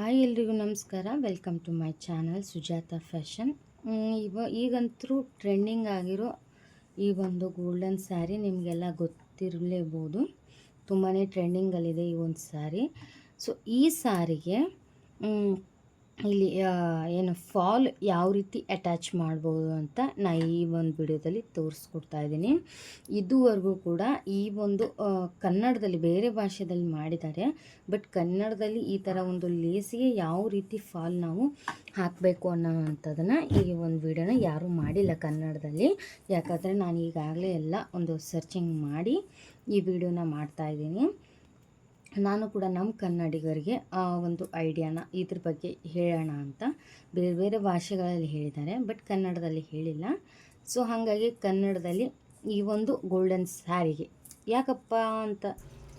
Hi ಎಲ್ರಿಗೂ ನಮಸ್ಕಾರ. Welcome to my channel Sujata fashion ಇವ ಈಗಂತೂ ಟ್ರೆಂಡಿಂಗ್ ಆಗಿರೋ ಈ ಒಂದು ಗೋಲ್ಡನ್ ಸ್ಯಾರಿ ನಿಮಗೆಲ್ಲ ಗೊತ್ತಿರಲೇಬೋದು. ತುಂಬಾ ಟ್ರೆಂಡಿಂಗಲ್ಲಿದೆ ಈ ಒಂದು ಸ್ಯಾರಿ ಸೊ ಈ ಸ್ಯಾರಿಗೆ ಇಲ್ಲಿ ಏನು ಫಾಲ್ ಯಾವ ರೀತಿ ಅಟ್ಯಾಚ್ ಮಾಡ್ಬೋದು ಅಂತ ನಾ ಈ ಒಂದು ವಿಡಿಯೋದಲ್ಲಿ ತೋರಿಸ್ಕೊಡ್ತಾ ಇದ್ದೀನಿ. ಇದುವರೆಗೂ ಕೂಡ ಈ ಒಂದು ಕನ್ನಡದಲ್ಲಿ ಬೇರೆ ಭಾಷೆದಲ್ಲಿ ಮಾಡಿದ್ದಾರೆ. ಬಟ್ ಕನ್ನಡದಲ್ಲಿ ಈ ಥರ ಒಂದು ಲೇಸಿಗೆ ಯಾವ ರೀತಿ ಫಾಲ್ ನಾವು ಹಾಕಬೇಕು ಅನ್ನೋವಂಥದ್ದನ್ನು ಈ ಒಂದು ವಿಡಿಯೋನ ಯಾರೂ ಮಾಡಿಲ್ಲ ಕನ್ನಡದಲ್ಲಿ. ಯಾಕಂದರೆ ನಾನು ಈಗಾಗಲೇ ಎಲ್ಲ ಒಂದು ಸರ್ಚಿಂಗ್ ಮಾಡಿ ಈ ವಿಡಿಯೋನ ಮಾಡ್ತಾಯಿದ್ದೀನಿ ನಾನು ಕೂಡ ನಮ್ಮ ಕನ್ನಡಿಗರಿಗೆ ಆ ಒಂದು ಐಡಿಯಾನ ಇದ್ರ ಬಗ್ಗೆ ಹೇಳೋಣ ಅಂತ. ಬೇರೆ ಬೇರೆ ಭಾಷೆಗಳಲ್ಲಿ ಹೇಳಿದ್ದಾರೆ ಬಟ್ ಕನ್ನಡದಲ್ಲಿ ಹೇಳಿಲ್ಲ. ಸೊ ಹಾಗಾಗಿ ಕನ್ನಡದಲ್ಲಿ ಈ ಒಂದು ಗೋಲ್ಡನ್ ಸ್ಯಾರಿಗೆ ಯಾಕಪ್ಪ ಅಂತ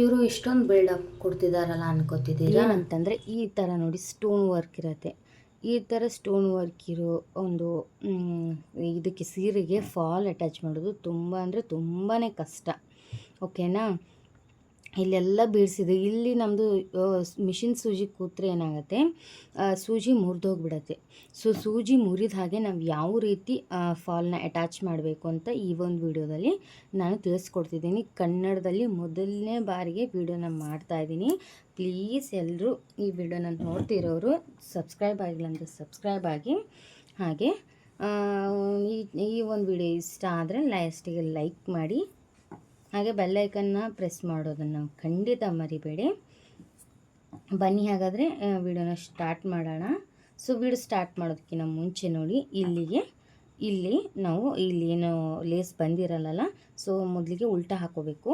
ಇವರು ಇಷ್ಟೊಂದು ಬಿಲ್ಡಪ್ ಕೊಡ್ತಿದ್ದಾರಲ್ಲ ಅನ್ಕೋತಿದ್ದೀರಾ? ಏನಂತಂದರೆ ಈ ಥರ ನೋಡಿ ಸ್ಟೋನ್ ವರ್ಕ್ ಇರುತ್ತೆ. ಈ ಥರ ಸ್ಟೋನ್ ವರ್ಕ್ ಇರೋ ಒಂದು ಇದಕ್ಕೆ ಸೀರೆಗೆ ಫಾಲ್ ಅಟ್ಯಾಚ್ ಮಾಡೋದು ತುಂಬ ಅಂದರೆ ತುಂಬಾ ಕಷ್ಟ. ಓಕೆನಾ ಇಲ್ಲೆಲ್ಲ ಬೀಡ್ಸಿದೆ ಇಲ್ಲಿ ನಮ್ಮದು ಮಿಷಿನ್ ಸೂಜಿ ಕೂತ್ರೆ ಏನಾಗುತ್ತೆ? ಸೂಜಿ ಮುರಿದೋಗ್ಬಿಡತ್ತೆ. ಸೊ, ಸೂಜಿ ಮುರಿದ ಹಾಗೆ ನಾವು ಯಾವ ರೀತಿ ಫಾಲ್ನ ಅಟ್ಯಾಚ್ ಮಾಡಬೇಕು ಅಂತ ಈ ಒಂದು ವಿಡಿಯೋದಲ್ಲಿ ನಾನು ತಿಳಿಸ್ಕೊಡ್ತಿದ್ದೀನಿ. ಕನ್ನಡದಲ್ಲಿ ಮೊದಲನೇ ಬಾರಿಗೆ ವಿಡಿಯೋನ ಮಾಡ್ತಾ ಇದ್ದೀನಿ. ಪ್ಲೀಸ್ ಎಲ್ಲರೂ ಈ ವಿಡಿಯೋನ ನೋಡ್ತಿರೋರು ಸಬ್ಸ್ಕ್ರೈಬ್ ಆಗಿಲ್ಲ ಅಂದರೆ ಸಬ್ಸ್ಕ್ರೈಬ್ ಆಗಿ. ಹಾಗೆ ಈ ಈ ಒಂದು ವಿಡಿಯೋ ಇಷ್ಟ ಆದರೆ ಲಾಸ್ಟಿಗೆ ಲೈಕ್ ಮಾಡಿ. ಹಾಗೆ ಬೆಲ್ಲೈಕನ್ನ ಪ್ರೆಸ್ ಮಾಡೋದನ್ನು ಖಂಡಿತ ಮರಿಬೇಡಿ. ಬನ್ನಿ ಹಾಗಾದರೆ ವಿಡಿಯೋನ ಸ್ಟಾರ್ಟ್ ಮಾಡೋಣ. ಸೊ ವಿಡಿಯೋ ಸ್ಟಾರ್ಟ್ ಮಾಡೋದಕ್ಕಿಂತ ಮುಂಚೆ ನೋಡಿ, ಇಲ್ಲಿಗೆ, ಇಲ್ಲಿ ನಾವು, ಇಲ್ಲಿ ಏನು ಲೇಸ್ ಬಂದಿರಲ್ಲ ಸೊ ಮೊದಲಿಗೆ ಉಲ್ಟಾ ಹಾಕೋಬೇಕು.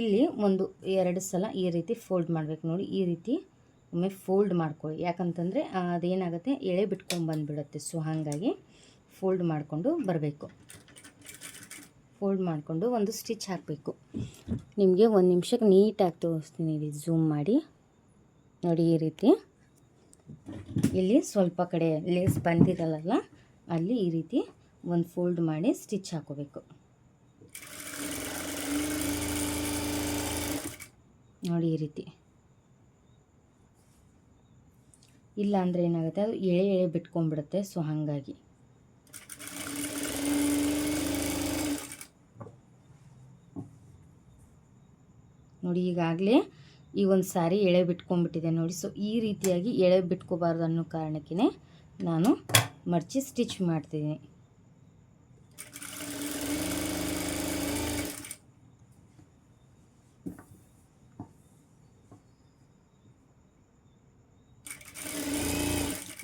ಇಲ್ಲಿ ಒಂದು ಎರಡು ಸಲ ಈ ರೀತಿ ಫೋಲ್ಡ್ ಮಾಡಬೇಕು ನೋಡಿ, ಈ ರೀತಿ ಒಮ್ಮೆ ಫೋಲ್ಡ್ ಮಾಡ್ಕೊಳ್ಳಿ. ಯಾಕಂತಂದರೆ ಅದೇನಾಗುತ್ತೆ, ಎಳೆ ಬಿಟ್ಕೊಂಡು ಬಂದುಬಿಡುತ್ತೆ. ಸೊ ಹಾಗಾಗಿ ಫೋಲ್ಡ್ ಮಾಡಿಕೊಂಡು ಬರಬೇಕು. ಫೋಲ್ಡ್ ಮಾಡಿಕೊಂಡು ಒಂದು ಸ್ಟಿಚ್ ಹಾಕಬೇಕು. ನಿಮಗೆ ಒಂದು ನಿಮಿಷಕ್ಕೆ ನೀಟಾಗಿ ತೋರಿಸ್ತೀನಿ ಇಲ್ಲಿ ಝೂಮ್ ಮಾಡಿ. ನೋಡಿ ಈ ರೀತಿ. ಇಲ್ಲಿ ಸ್ವಲ್ಪ ಕಡೆ ಲೇಸ್ ಬಂದಿರಲ್ಲ ಅಲ್ಲಿ ಈ ರೀತಿ ಒಂದು ಫೋಲ್ಡ್ ಮಾಡಿ ಸ್ಟಿಚ್ ಹಾಕೋಬೇಕು. ನೋಡಿ ಈ ರೀತಿ. ಇಲ್ಲ ಅಂದರೆ ಏನಾಗುತ್ತೆ? ಅದು ಎಳೆ ಎಳೆ ಬಿಟ್ಕೊಂಡ್ಬಿಡುತ್ತೆ ಸೊ ಹಾಗಾಗಿ. ನೋಡಿ ಈಗಾಗಲೇ ಈ ಒಂದು ಸಾರಿ ಎಳೆ ಬಿಟ್ಕೊಂಡ್ಬಿಟ್ಟಿದೆ ನೋಡಿ. ಸೊ ಈ ರೀತಿಯಾಗಿ ಎಳೆ ಬಿಟ್ಕೋಬಾರ್ದು ಅನ್ನೋ ಕಾರಣಕ್ಕೇ ನಾನು ಮಡಚಿ ಸ್ಟಿಚ್ ಮಾಡ್ತಿದ್ದೀನಿ.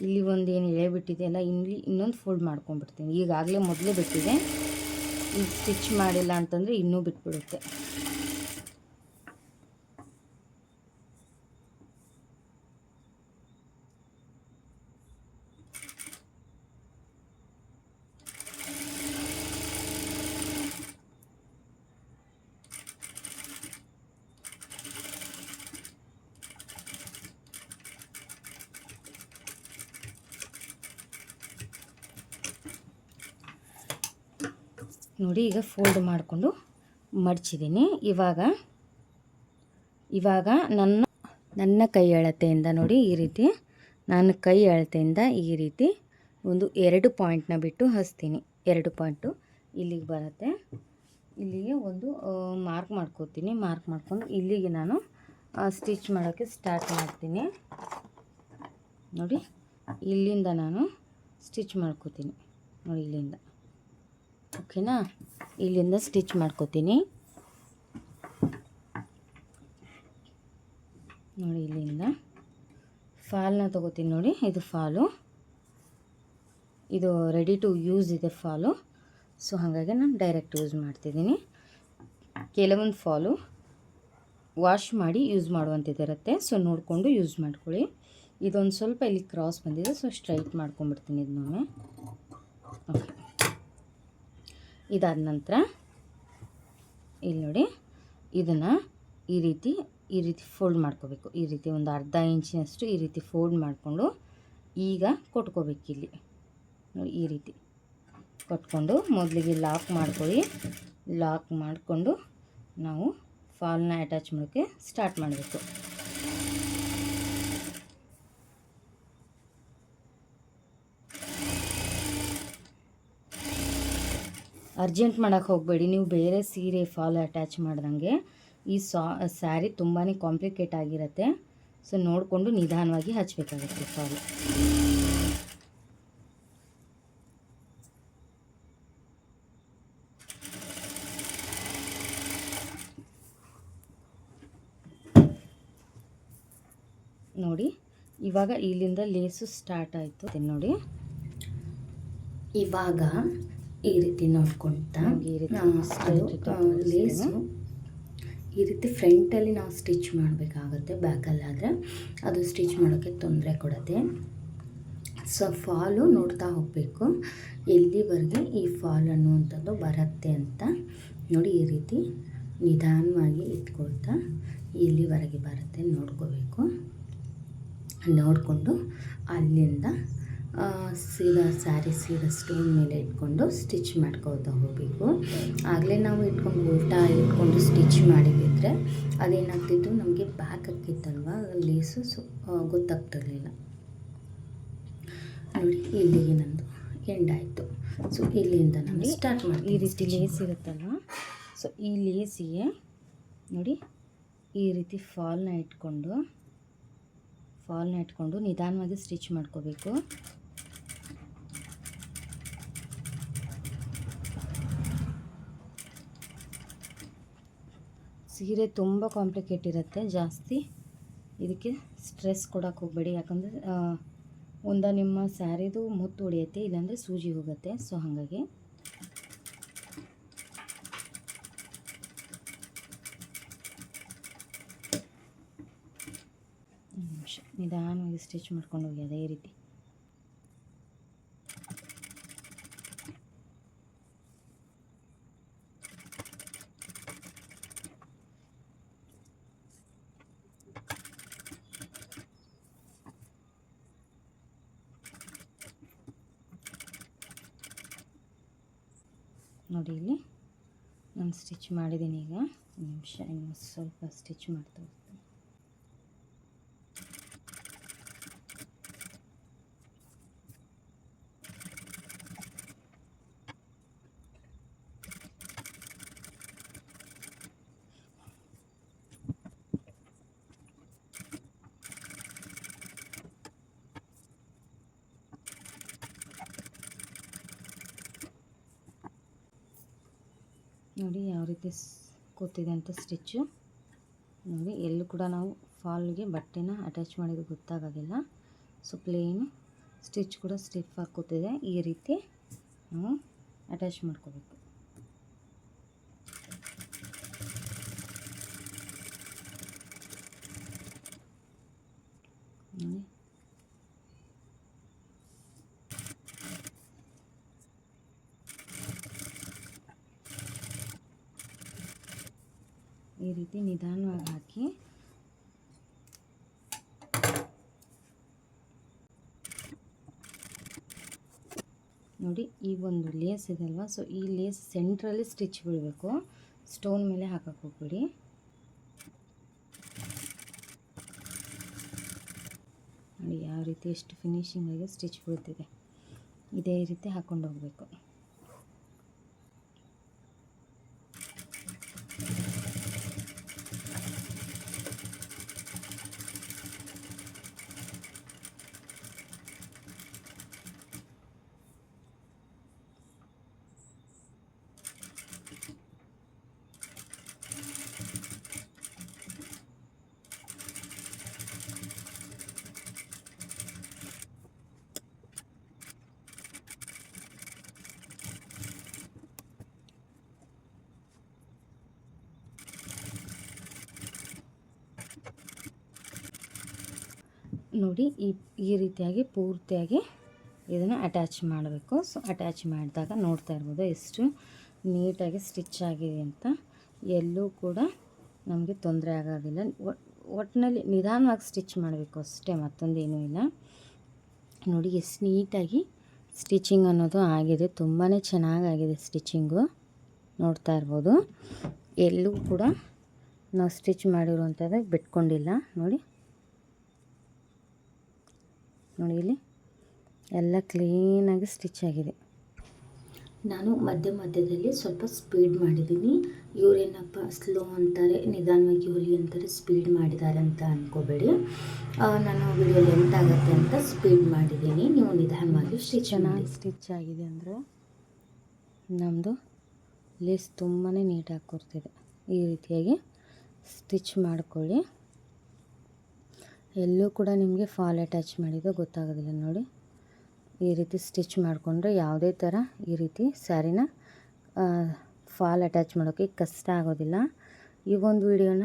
ಇಲ್ಲಿ ಒಂದು ಏನು ಎಳೆ ಬಿಟ್ಟಿದೆಯಲ್ಲ ಇಲ್ಲಿ ಇನ್ನೊಂದು ಫೋಲ್ಡ್ ಮಾಡ್ಕೊಂಡ್ಬಿಡ್ತೀನಿ. ಈಗಾಗಲೇ ಮೊದಲೇ ಬಿಟ್ಟಿದೆ. ಈಗ ಸ್ಟಿಚ್ ಮಾಡಿಲ್ಲ ಅಂತಂದರೆ ಇನ್ನೂ ಬಿಟ್ಬಿಡುತ್ತೆ. ನೋಡಿ ಈಗ ಫೋಲ್ಡ್ ಮಾಡಿಕೊಂಡು ಮಡಚಿದ್ದೀನಿ. ಇವಾಗ ಇವಾಗ ನನ್ನ ನನ್ನ ಕೈ ಅಳತೆಯಿಂದ ನೋಡಿ ಈ ರೀತಿ ನಾನು ಕೈ ಅಳತೆಯಿಂದ ಈ ರೀತಿ ಒಂದು ಎರಡು ಪಾಯಿಂಟ್ನ ಬಿಟ್ಟು ಹಚ್ತೀನಿ. ಎರಡು ಪಾಯಿಂಟು ಇಲ್ಲಿಗೆ ಬರುತ್ತೆ. ಇಲ್ಲಿಗೆ ಒಂದು ಮಾರ್ಕ್ ಮಾಡ್ಕೋತೀನಿ. ಮಾರ್ಕ್ ಮಾಡ್ಕೊಂಡು ಇಲ್ಲಿಗೆ ನಾನು ಸ್ಟಿಚ್ ಮಾಡೋಕ್ಕೆ ಸ್ಟಾರ್ಟ್ ಮಾಡ್ತೀನಿ. ನೋಡಿ, ಇಲ್ಲಿಂದ ನಾನು ಸ್ಟಿಚ್ ಮಾಡ್ಕೋತೀನಿ. ನೋಡಿ ಇಲ್ಲಿಂದ. ಓಕೆನಾ? ಇಲ್ಲಿಂದ ಸ್ಟಿಚ್ ಮಾಡ್ಕೋತೀನಿ. ನೋಡಿ ಇಲ್ಲಿಂದ. ಫಾಲ್ನ ತೊಗೋತೀನಿ ನೋಡಿ, ಇದು ಫಾಲು. ಇದು ರೆಡಿ ಟು ಯೂಸ್ ಇದೆ ಫಾಲು. ಸೊ ಹಾಗಾಗಿ ನಾನು ಡೈರೆಕ್ಟ್ ಯೂಸ್ ಮಾಡ್ತಿದ್ದೀನಿ. ಕೆಲವೊಂದು ಫಾಲು ವಾಶ್ ಮಾಡಿ ಯೂಸ್ ಮಾಡುವಂಥದ್ದಿರುತ್ತೆ ಸೊ ನೋಡಿಕೊಂಡು ಯೂಸ್ ಮಾಡ್ಕೊಳ್ಳಿ. ಇದೊಂದು ಸ್ವಲ್ಪ ಇಲ್ಲಿ ಕ್ರಾಸ್ ಬಂದಿದೆ ಸೊ ಸ್ಟ್ರೈಟ್ ಮಾಡ್ಕೊಂಬಿಡ್ತೀನಿ ಇದನ್ನೊಮ್ಮೆ ಓಕೆ ಇದಾದ ನಂತರ ಇಲ್ಲಿ ನೋಡಿ ಇದನ್ನು ಈ ರೀತಿ ಈ ರೀತಿ ಫೋಲ್ಡ್ ಮಾಡ್ಕೋಬೇಕು. ಈ ರೀತಿ ಒಂದು ಅರ್ಧ ಇಂಚಿನಷ್ಟು ಈ ರೀತಿ ಫೋಲ್ಡ್ ಮಾಡಿಕೊಂಡು ಈಗ ಕೊಟ್ಕೋಬೇಕು ಇಲ್ಲಿ. ನೋಡಿ ಈ ರೀತಿ ಕೊಟ್ಕೊಂಡು ಮೊದಲಿಗೆ ಲಾಕ್ ಮಾಡ್ಕೊಳ್ಳಿ. ಲಾಕ್ ಮಾಡಿಕೊಂಡು ನಾವು ಫಾಲ್ನ ಅಟ್ಯಾಚ್ ಮಾಡೋಕ್ಕೆ ಸ್ಟಾರ್ಟ್ ಮಾಡಬೇಕು. ಅರ್ಜೆಂಟ್ ಮಾಡೋಕ್ಕೆ ಹೋಗಬೇಡಿ. ನೀವು ಬೇರೆ ಸೀರೆ ಫಾಲ್ ಅಟ್ಯಾಚ್ ಮಾಡ್ದಂಗೆ ಈ ಸಾ, ಸ್ಯಾರಿ ತುಂಬಾ ಕಾಂಪ್ಲಿಕೇಟ್ ಆಗಿರುತ್ತೆ. ಸೊ, ನೋಡಿಕೊಂಡು ನಿಧಾನವಾಗಿ ಹಚ್ಚಬೇಕಾಗುತ್ತೆ ಫಾಲ್. ನೋಡಿ, ಇವಾಗ ಇಲ್ಲಿಂದ ಲೇಸು ಸ್ಟಾರ್ಟ್ ಆಯಿತು. ನೋಡಿ. ಇವಾಗ ಈ ರೀತಿ ನೋಡ್ಕೊಳ್ತಾ ಅದು. ಲೇಸು ಈ ರೀತಿ ಫ್ರಂಟಲ್ಲಿ ನಾವು ಸ್ಟಿಚ್ ಮಾಡಬೇಕಾಗುತ್ತೆ ಬ್ಯಾಕಲ್ಲಾದರೆ ಅದು ಸ್ಟಿಚ್ ಮಾಡೋಕ್ಕೆ ತೊಂದರೆ ಕೊಡುತ್ತೆ ಸೊ ಫಾಲು ನೋಡ್ತಾ ಹೋಗಬೇಕು. ಎಲ್ಲಿವರೆಗೆ ಈ ಫಾಲ್ ಅನ್ನುವಂಥದ್ದು ಬರುತ್ತೆ ಅಂತ ನೋಡಿ ಈ ರೀತಿ ನಿಧಾನವಾಗಿ ಇಟ್ಕೊಳ್ತಾ ಎಲ್ಲಿವರೆಗೆ ಬರುತ್ತೆ ನೋಡ್ಕೋಬೇಕು. ನೋಡಿಕೊಂಡು ಅಲ್ಲಿಂದ ಸೀದಾ ಸ್ಯಾರಿ ಸೀದಾ ಸ್ಟೋನ್ ಮೇಲೆ ಇಟ್ಕೊಂಡು ಸ್ಟಿಚ್ ಮಾಡ್ಕೋತಾ ಹೋಗಬೇಕು. ಆಗಲೇ ನಾವು ಇಟ್ಕೊಂಡು ಉಲ್ಟಾ ಇಟ್ಕೊಂಡು ಸ್ಟಿಚ್ ಮಾಡಿದ್ರೆ ಅದೇನಾಗ್ತಿತ್ತು? ನಮಗೆ ಬ್ಯಾಕ್ ಹಾಕಿತ್ತಲ್ವ ಲೇಸು ಸೊ ಗೊತ್ತಾಗ್ತಿರಲಿಲ್ಲ. ನೋಡಿ ಇಲ್ಲಿಗೆ ನಂದು ಎಂಡ್ ಆಯಿತು. ಸೊ ಇಲ್ಲಿಂದ ನಾನು ಸ್ಟಾರ್ಟ್ ಮಾಡಿ ಈ ರೀತಿ ಲೇಸ್ ಇರುತ್ತಲ್ಲ? ಸೊ ಈ ಲೇಸಿಗೆ ನೋಡಿ ಈ ರೀತಿ ಫಾಲ್ನ ಇಟ್ಕೊಂಡು ಫಾಲ್ನ ಇಟ್ಕೊಂಡು ನಿಧಾನವಾಗಿ ಸ್ಟಿಚ್ ಮಾಡ್ಕೋಬೇಕು. ಸೀರೆ ತುಂಬ ಕಾಂಪ್ಲಿಕೇಟ್ ಇರುತ್ತೆ, ಜಾಸ್ತಿ. ಇದಕ್ಕೆ ಸ್ಟ್ರೆಸ್ ಕೊಡೋಕೆ ಹೋಗಬೇಡಿ. ಯಾಕಂದರೆ ಒಂದ ನಿಮ್ಮ ಸ್ಯಾರಿದು ಮುತ್ತು ಉಳಿಯುತ್ತೆ, ಇಲ್ಲಾಂದರೆ ಸೂಜಿ ಹೋಗುತ್ತೆ. ಸೊ ಹಾಗಾಗಿ ನಿಧಾನವಾಗಿ ಸ್ಟಿಚ್ ಮಾಡ್ಕೊಂಡು ಹೋಗಿ, ಅದೇ ರೀತಿ. ನೋಡಿ ಇಲ್ಲಿ ನಾನು ಸ್ಟಿಚ್ ಮಾಡಿದ್ದೀನಿ ಈಗ. ಒಂದು ನಿಮಿಷ ಇನ್ನು ಸ್ವಲ್ಪ ಸ್ಟಿಚ್ ಮಾಡ್ತಾ ನೋಡಿ ಯಾವ ರೀತಿ ಕೂತಿದೆ ಅಂತ ಸ್ಟಿಚ್ಚು. ನೋಡಿ, ಎಲ್ಲೂ ಕೂಡ ನಾವು ಫಾಲ್ಗೆ ಬಟ್ಟೆನ ಅಟ್ಯಾಚ್ ಮಾಡಿದ್ದು ಗೊತ್ತಾಗೋದಿಲ್ಲ. ಸೊ, ಪ್ಲೇನು ಸ್ಟಿಚ್ ಕೂಡ ಸ್ಟಿಫ್ ಕೂತಿದೆ. ಈ ರೀತಿ ನಾವು ಅಟ್ಯಾಚ್ ಮಾಡ್ಕೋಬೇಕು ನೋಡಿ ಈ ರೀತಿ ನಿಧಾನವಾಗಿ ಹಾಕಿ. ನೋಡಿ, ಈ ಒಂದು ಲೇಸ್ ಇದೆ ಅಲ್ವಾ? ಸೊ ಈ ಲೇಸ್ ಸೆಂಟ್ರಲ್ಲಿ ಸ್ಟಿಚ್ ಬೀಳಬೇಕು ಸ್ಟೋನ್ ಮೇಲೆ ಹಾಕಕ್ಕೆ ಹೋಗ್ಬಿಡಿ. ನೋಡಿ, ಯಾವ ರೀತಿ ಎಷ್ಟು ಫಿನಿಶಿಂಗಾಗಿ ಸ್ಟಿಚ್ ಬೀಳ್ತಿದೆ. ಇದೇ ರೀತಿ ಹಾಕ್ಕೊಂಡು ಹೋಗಬೇಕು. ನೋಡಿ ಈ ಈ ರೀತಿಯಾಗಿ ಪೂರ್ತಿಯಾಗಿ ಇದನ್ನು ಅಟ್ಯಾಚ್ ಮಾಡಬೇಕು. ಸೊ ಅಟ್ಯಾಚ್ ಮಾಡಿದಾಗ ನೋಡ್ತಾ ಇರ್ಬೋದು ಎಷ್ಟು ನೀಟಾಗಿ ಸ್ಟಿಚ್ ಆಗಿದೆ ಅಂತ. ಎಲ್ಲೂ ಕೂಡ ನಮಗೆ ತೊಂದರೆ ಆಗೋದಿಲ್ಲ. ಒಟ್- ಒಟ್ಟಿನಲ್ಲಿ ನಿಧಾನವಾಗಿ ಸ್ಟಿಚ್ ಮಾಡಬೇಕು ಅಷ್ಟೇ ಮತ್ತೊಂದೇನೂ ಇಲ್ಲ. ನೋಡಿ ಎಷ್ಟು ನೀಟಾಗಿ ಸ್ಟಿಚಿಂಗ್ ಅನ್ನೋದು ಆಗಿದೆ. ತುಂಬಾ ಚೆನ್ನಾಗಾಗಿದೆ ಸ್ಟಿಚಿಂಗು ನೋಡ್ತಾ ಇರ್ಬೋದು. ಎಲ್ಲೂ ಕೂಡ ನಾವು ಸ್ಟಿಚ್ ಮಾಡಿರುವಂಥದ್ದು ಬಿಟ್ಕೊಂಡಿಲ್ಲ. ನೋಡಿ. ನೋಡಿ ಇಲ್ಲಿ. ಎಲ್ಲ ಕ್ಲೀನಾಗಿ ಸ್ಟಿಚ್ ಆಗಿದೆ. ನಾನು ಮಧ್ಯ ಮಧ್ಯದಲ್ಲಿ ಸ್ವಲ್ಪ ಸ್ಪೀಡ್ ಮಾಡಿದ್ದೀನಿ. ಇವರೇನಪ್ಪ ಸ್ಲೋ ಅಂತಾರೆ ನಿಧಾನವಾಗಿ ಹೊಲಿ ಅಂತಾರೆ ಸ್ಪೀಡ್ ಮಾಡಿದ್ದಾರೆ ಅಂತ ಅಂದ್ಕೋಬೇಡಿ ನಾನು ವಿಡಿಯೋ ಲೆಂತ್ ಆಗುತ್ತೆ ಅಂತ ಸ್ಪೀಡ್ ಮಾಡಿದ್ದೀನಿ. ನೀವು ನಿಧಾನವಾಗಿ ಸ್ಟಿಚ್ ಚೆನ್ನಾಗಿ ಸ್ಟಿಚ್ ಆಗಿದೆ ಅಂದರೆ ನಮ್ಮದು ಲೇಸ್ ತುಂಬಾ ನೀಟಾಗಿ ಕೊಡ್ತಿದೆ ಈ ರೀತಿಯಾಗಿ ಸ್ಟಿಚ್ ಮಾಡ್ಕೊಳ್ಳಿ. ಎಲ್ಲೂ ಕೂಡ ನಿಮಗೆ ಫಾಲ್ ಅಟ್ಯಾಚ್ ಮಾಡಿದ್ದು ಗೊತ್ತಾಗೋದಿಲ್ಲ ನೋಡಿ. ಈ ರೀತಿ ಸ್ಟಿಚ್ ಮಾಡಿಕೊಂಡ್ರೆ ಯಾವುದೇ ಥರ ಈ ರೀತಿ ಸ್ಯಾರಿನ ಫಾಲ್ ಅಟ್ಯಾಚ್ ಮಾಡೋಕ್ಕೆ ಕಷ್ಟ ಆಗೋದಿಲ್ಲ. ಈ ಒಂದು ವಿಡಿಯೋನ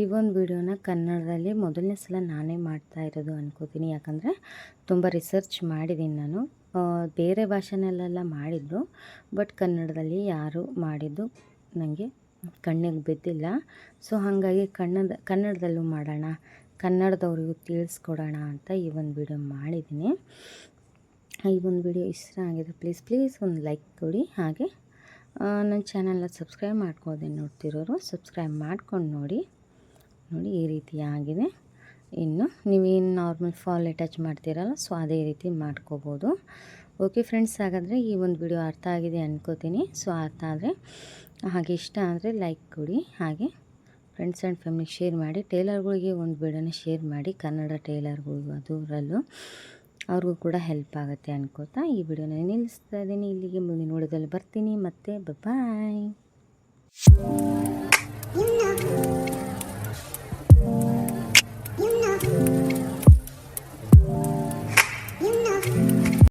ಈ ಒಂದು ವಿಡಿಯೋನ ಕನ್ನಡದಲ್ಲಿ ಮೊದಲನೇ ಸಲ ನಾನೇ ಮಾಡ್ತಾ ಇರೋದು ಅನ್ಕೋತೀನಿ. ಯಾಕಂದರೆ ತುಂಬ ರಿಸರ್ಚ್ ಮಾಡಿದ್ದೀನಿ ನಾನು. ಬೇರೆ ಭಾಷೆನಲ್ಲೆಲ್ಲ ಮಾಡಿದ್ದು, ಬಟ್ ಕನ್ನಡದಲ್ಲಿ ಯಾರು ಮಾಡಿದ್ದು ನನಗೆ ಕಣ್ಣಿಗೆ ಬಿದ್ದಿಲ್ಲ. ಸೊ ಹಾಗಾಗಿ ಕನ್ನಡ ಕನ್ನಡದಲ್ಲೂ ಮಾಡೋಣ, ಕನ್ನಡದವ್ರಿಗೂ ತಿಳಿಸ್ಕೊಡೋಣ ಅಂತ ಈ ಒಂದು ವಿಡಿಯೋ ಮಾಡಿದ್ದೀನಿ. ಈ ಒಂದು ವಿಡಿಯೋ ಇಷ್ಟ ಆಗಿದೆ ಪ್ಲೀಸ್ ಪ್ಲೀಸ್ ಒಂದು ಲೈಕ್ ಕೊಡಿ. ಹಾಗೆ ನನ್ನ ಚಾನಲ್ನ ಸಬ್ಸ್ಕ್ರೈಬ್ ಮಾಡ್ಕೋದೆ ನೋಡ್ತಿರೋರು ಸಬ್ಸ್ಕ್ರೈಬ್ ಮಾಡ್ಕೊಂಡು ನೋಡಿ. ನೋಡಿ, ಈ ರೀತಿ ಆಗಿದೆ. ಇನ್ನು ನೀವೇನು ನಾರ್ಮಲ್ ಫಾಲ್ ಅಟ್ಯಾಚ್ ಮಾಡ್ತೀರಲ್ಲ ಸೊ ಅದೇ ರೀತಿ ಮಾಡ್ಕೋಬೋದು. ಓಕೆ ಫ್ರೆಂಡ್ಸ್ ಹಾಗಾದರೆ ಈ ಒಂದು ವಿಡಿಯೋ ಅರ್ಥ ಆಗಿದೆ ಅನ್ಕೋತೀನಿ. ಸೊ ಅರ್ಥ ಆದರೆ ಹಾಗೆ ಇಷ್ಟ ಆದರೆ ಲೈಕ್ ಕೊಡಿ. ಹಾಗೆ ಫ್ರೆಂಡ್ಸ್ ಆ್ಯಂಡ್ ಫ್ಯಾಮಿಲಿಗೆ ಶೇರ್ ಮಾಡಿ, ಟೇಲರ್ಗಳಿಗೆ ಒಂದು ವಿಡಿಯೋನ ಶೇರ್ ಮಾಡಿ, ಕನ್ನಡ ಟೇಲರ್ಗಳಿಗೂ ಅದರಲ್ಲೂ ಅವ್ರಿಗೂ ಕೂಡ ಹೆಲ್ಪ್ ಆಗುತ್ತೆ ಅನ್ಕೋತಾ ಈ ವಿಡಿಯೋನ ನಿಲ್ಲಿಸ್ತಾ ಇದ್ದೀನಿ. ಇಲ್ಲಿಗೆ ಮುಂದಿನ ನೋಡೋದಲ್ಲಿ ಬರ್ತೀನಿ. ಮತ್ತೆ ಬಾಯ್